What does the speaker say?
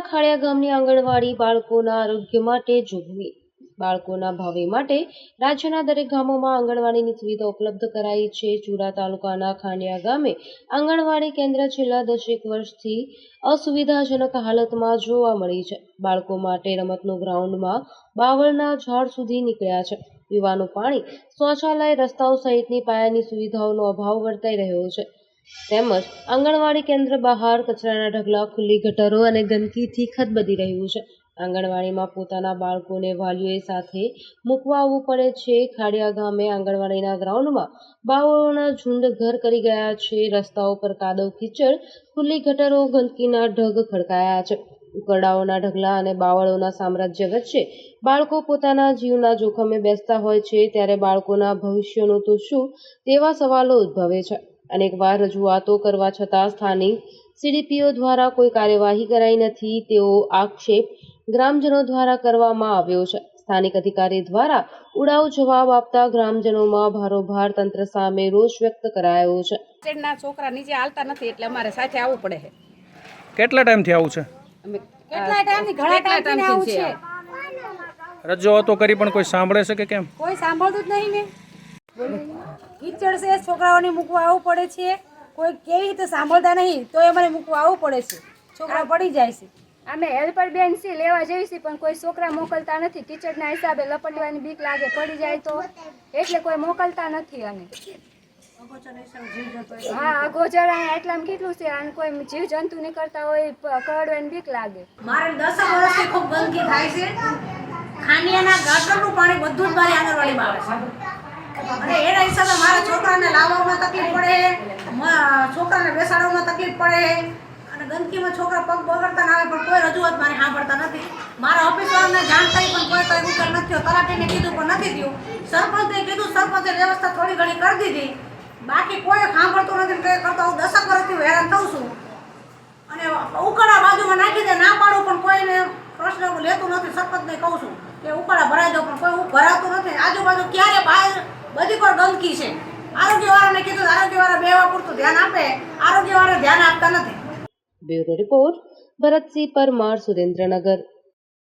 ખાડિયા ગામની આંગણવાડી બાળકોના આરોગ્ય માટે જોગવી બાળકોના ભાવે માટે રાજ્યના દરેક ગામોમાં આંગણવાડીની સુવિધા ઉપલબ્ધ કરાઈ છે. ચુડા તાલુકાના ખાંડિયા ગામે આંગણવાડી કેન્દ્ર છેલ્લા દસેક વર્ષથી અસુવિધાજનક હાલતમાં જોવા મળી છે. બાળકો માટે રમતનું ગ્રાઉન્ડમાં બાવળના ઝાડ સુધી નીકળ્યા છે. પીવાનું પાણી શૌચાલય રસ્તાઓ સહિતની પાયાની સુવિધાઓનો અભાવ વર્તાઈ રહ્યો છે. તેમજ આંગણવાડી કેન્દ્ર બહાર કચરાના ઢગલા, ખુલ્લી ગટરો અને ગંદકીથી ખદબદી રહ્યું છે. આંગણવાડીમાં પોતાના બાળકોને વાલીઓએ સાથે મૂકવા આવવું પડે છે. ખાડિયા ગામે આંગણવાડીના ગ્રાઉન્ડમાં બાવળોના ઝુંડ ઘર કરી ગયા છે. રસ્તાઓ પર કાદવ કીચડ, ખુલ્લી ગટરો, ગંદકીના ઢગ ખડકાયા છે. ઉકરડાઓના ઢગલા અને બાવળોના સામ્રાજ્ય વચ્ચે બાળકો પોતાના જીવના જોખમે બેસતા હોય છે. ત્યારે બાળકોના ભવિષ્યનું તો શું તેવા સવાલો ઉદ્ભવે છે. અનેકવાર રજૂઆતો કરવા છતાં સ્થાનિક સીડીપીઓ દ્વારા કોઈ કાર્યવાહી કરાઈ નથી તેવો આક્ષેપ ગ્રામજનો દ્વારા કરવામાં આવ્યો છે. સ્થાનિક અધિકારી દ્વારા ઉડાવ જવાબ આપતા ગ્રામજનોમાં ભારોભાર તંત્ર સામે રોષ વ્યક્ત કરાયો છે. ના છોકરા નીચે હાલતા નથી એટલે અમારે સાથે આવવું પડે છે. કેટલા ટાઈમથી આવું છે? અમે કેટલા ટાઈમથી? ઘણા ટાઈમથી આવું છે? રજૂઆતો કરી પણ કોઈ સાંભળે છે કે કેમ? કોઈ સાંભળતું જ નહીં ને. કીચડ છે છોકરાઓને મૂકવા આવવું પડે છે. કોઈ કેવી રીતે સાંભળતા નહીં તો એ મને મૂકવા આવવું પડે છે. છોકરા પડી જાય છે. અમે હેલ્પર બેન સી લેવા જઈએ છીએ પણ કોઈ છોકરા મોકલતા નથી. કીચડના હિસાબે લપટવાની બીક લાગે પડી જાય તો. એટલે કોઈ મોકલતા નથી અને હા અગોચર એટલામાં કેટલું છે? અને કોઈ જીવ જંતુ નીકળતા હોય કરડવાની બીક લાગે. મારે દસ વર્ષથી ખૂબ ગંદકી થાય છે. ખાનિયાના ગટરનું પાણી બધું જ મારી આંગણવાડીમાં આવે છે. અને એના હિસાબે મારા છોકરાને લાવવામાં તકલીફ પડે છોકરાને બેસાડવામાં તકલીફ પડે. અને ગંદકીમાં છોકરા પગ બગડતા ના આવે, પણ કોઈ રજૂઆત મારે સાંભળતા નથી. મારા ઓફિસવાળાને જાણ કરી, પણ કોઈ કઈ ઉકેલ નથી થયો. તલાટીને કીધું, પણ નથી થયું. સરપંચે કીધું, સરપંચે વ્યવસ્થા થોડી ઘણી કરી દીધી. બાકી કોઈ સાંભળતું નથી કંઈ કરતા. હું દસક વર્ષથી હેરાન થઉં છું. અને ઉકાળા બાજુમાં નાખી દે, ના પાડું, પણ કોઈને પ્રશ્ન લેતું નથી. સરપંચને કહું છું કે ઉકાળા ભરાઈ દો, પણ કોઈ ભરાતું નથી. આજુબાજુ ક્યારે બહાર બધી કોઈ ગંદકી છે. આરોગ્યવાળાને કીધું, આરોગ્યવાળા બેવા પૂરતું ધ્યાન આપે. આરોગ્યવાળા ધ્યાન આપતા નથી. Bureau report, Bharatsinh Parmar, Surendranagar.